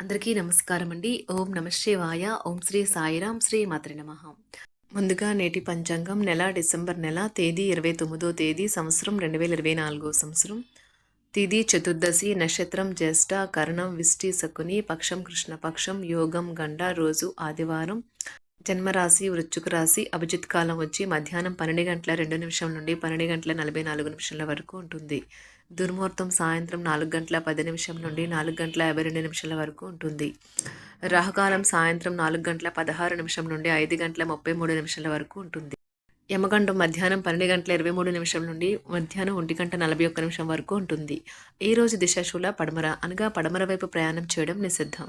అందరికీ నమస్కారం అండి ఓం నమశివాయ ఓం శ్రీ సాయిరాం శ్రీ మాత్రి నమ. ముందుగా నేటి పంచాంగం నెల డిసెంబర్ నెల తేదీ ఇరవై తొమ్మిదో తేదీ సంవత్సరం రెండు వేల ఇరవై నాలుగో సంవత్సరం. తిది చతుర్దశి నక్షత్రం జ్యేష్ఠ కరణం విష్టి శకుని పక్షం కృష్ణపక్షం యోగం గండ రోజు ఆదివారం. జన్మరాశి వృచ్చుక రాశి అభిజిత్ కాలం వచ్చి మధ్యాహ్నం పన్నెండు గంటల రెండు నిమిషం నుండి పన్నెండు గంటల నలభై నాలుగు నిమిషాల వరకు ఉంటుంది. దుర్ముహూర్తం సాయంత్రం నాలుగు గంటల పది నిమిషం నుండి నాలుగు గంటల యాభై రెండు నిమిషాల వరకు ఉంటుంది. రాహుకాలం సాయంత్రం నాలుగు గంటల పదహారు నిమిషం నుండి ఐదు గంటల ముప్పై మూడు నిమిషాల వరకు ఉంటుంది. యమగండం మధ్యాహ్నం పన్నెండు గంటల ఇరవై మూడు నిమిషం నుండి మధ్యాహ్నం ఒంటి గంట నలభై ఒక్క నిమిషం వరకు ఉంటుంది. ఈ రోజు దిశాశూల పడమర అనగా పడమర వైపు ప్రయాణం చేయడం నిషిద్ధం.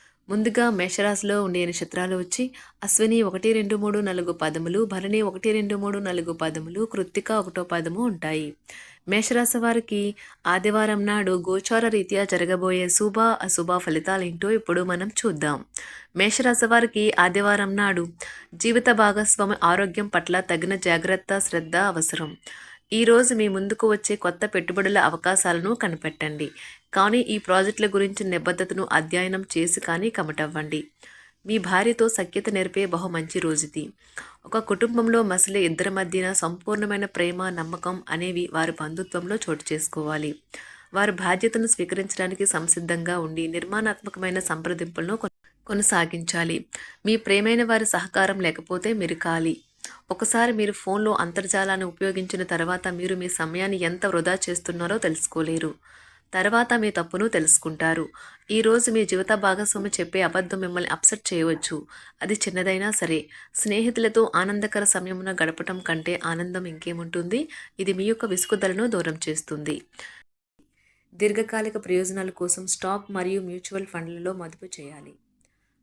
ముందుగా మేషరాశిలో ఉండే నక్షత్రాలు వచ్చి అశ్విని ఒకటి రెండు మూడు నాలుగు పదములు భరణి ఒకటి రెండు మూడు నాలుగు పదములు కృత్తిక ఒకటో పదము ఉంటాయి. మేషరాశి వారికి ఆదివారం నాడు గోచార రీత్యా జరగబోయే శుభ అశుభ ఫలితాలేంటో ఇప్పుడు మనం చూద్దాం. మేషరాశి వారికి ఆదివారం నాడు జీవిత భాగస్వామి ఆరోగ్యం పట్ల తగిన జాగ్రత్త శ్రద్ధ అవసరం. ఈ రోజు మీ ముందుకు వచ్చే కొత్త పెట్టుబడుల అవకాశాలను కనిపెట్టండి. కానీ ఈ ప్రాజెక్టుల గురించి నిబద్ధతను అధ్యయనం చేసి కానీ కమటవ్వండి. మీ భార్యతో సఖ్యత నేర్పే బహు మంచి రోజుది. ఒక కుటుంబంలో మసలే ఇద్దరి మధ్యన సంపూర్ణమైన ప్రేమ నమ్మకం అనేవి వారి బంధుత్వంలో చోటు చేసుకోవాలి. వారి బాధ్యతను స్వీకరించడానికి సంసిద్ధంగా ఉండి నిర్మాణాత్మకమైన సంప్రదింపులను కొన- కొనసాగించాలి. మీ ప్రేమైన వారి సహకారం లేకపోతే మీరు ఖాళీ. ఒకసారి మీరు ఫోన్లో అంతర్జాలాన్ని ఉపయోగించిన తర్వాత మీరు మీ సమయాన్ని ఎంత వృధా చేస్తున్నారో తెలుసుకోలేరు. తర్వాత మీ తప్పును తెలుసుకుంటారు. ఈరోజు మీ జీవిత భాగస్వామి చెప్పే అబద్ధం మిమ్మల్ని అప్సెట్ చేయవచ్చు. అది చిన్నదైనా సరే. స్నేహితులతో ఆనందకర సమయమున గడపటం కంటే ఆనందం ఇంకేముంటుంది? ఇది మీ యొక్క విసుగుదలను దూరం చేస్తుంది. దీర్ఘకాలిక ప్రయోజనాల కోసం స్టాక్ మరియు మ్యూచువల్ ఫండ్లలో మదుపు చేయాలి.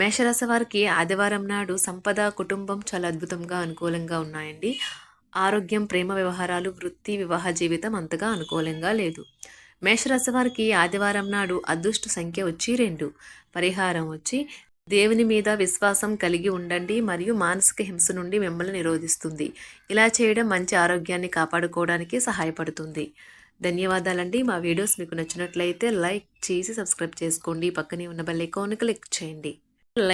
మేషరాశి వారికి ఆదివారం నాడు సంపద కుటుంబం చాలా అద్భుతంగా అనుకూలంగా ఉన్నాయండి. ఆరోగ్యం ప్రేమ వ్యవహారాలు వృత్తి వివాహ జీవితం అంతగా అనుకూలంగా లేదు. మేషరాశి వారికి ఆదివారం నాడు అదృష్ట సంఖ్య వచ్చి రెండు. పరిహారం వచ్చి దేవుని మీద విశ్వాసం కలిగి ఉండండి మరియు మానసిక హింస నుండి మిమ్మల్ని నిరోధిస్తుంది. ఇలా చేయడం మంచి ఆరోగ్యాన్ని కాపాడుకోవడానికి సహాయపడుతుంది. ధన్యవాదాలండి. మా వీడియోస్ మీకు నచ్చినట్లయితే లైక్ చేసి సబ్స్క్రైబ్ చేసుకోండి. పక్కనే ఉన్న బెల్ ఐకాన్ క్లిక్ చేయండి.